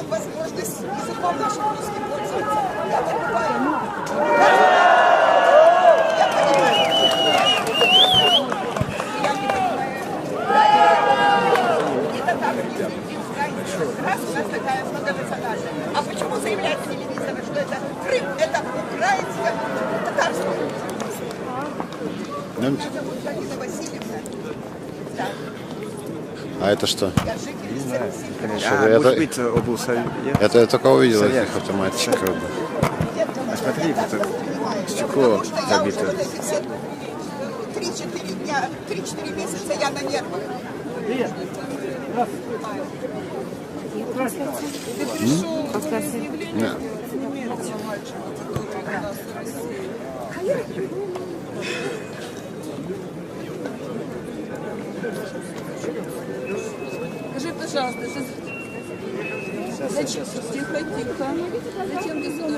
нам возможность языком нашим русским пользоваться. Я понимаю. Я понимаю. Я не понимаю. Это так, не Раз у нас такая многонациональная. А почему заявляет телевизор, что это Крым, это украинское, татарское? Ну, Меня зовут Галина Васильевна. Да что? Не знаю. Что, А, это- может быть, облсовет. Это я только увидел Совет. этих автоматчиков. А смотри, это стекло забито. Три-четыре дня, три-четыре месяца я на нервах. Нет. Скажи, пожалуйста, ты... Зачем? Тихо, тихо. Зачем пришел?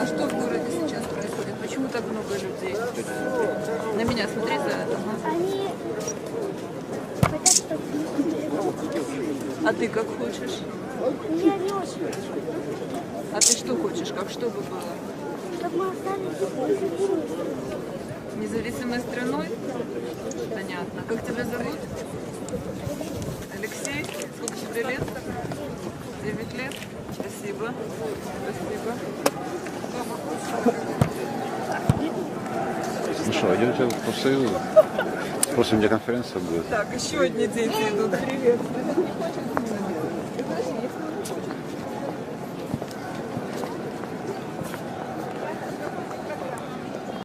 А что в городе сейчас происходит? Почему так много людей? На меня смотри за это. Они чтобы А ты как хочешь? я не очень А ты что хочешь? Как что бы было? чтобы мы остались. Независимой страной? Понятно. Как тебя зовут? Алексей? Сколько тебе лет? Девять лет? Спасибо. Спасибо. Ну что, идемте в профсоюз. Спросим, где конференция будет. Так, еще одни дети идут. Привет.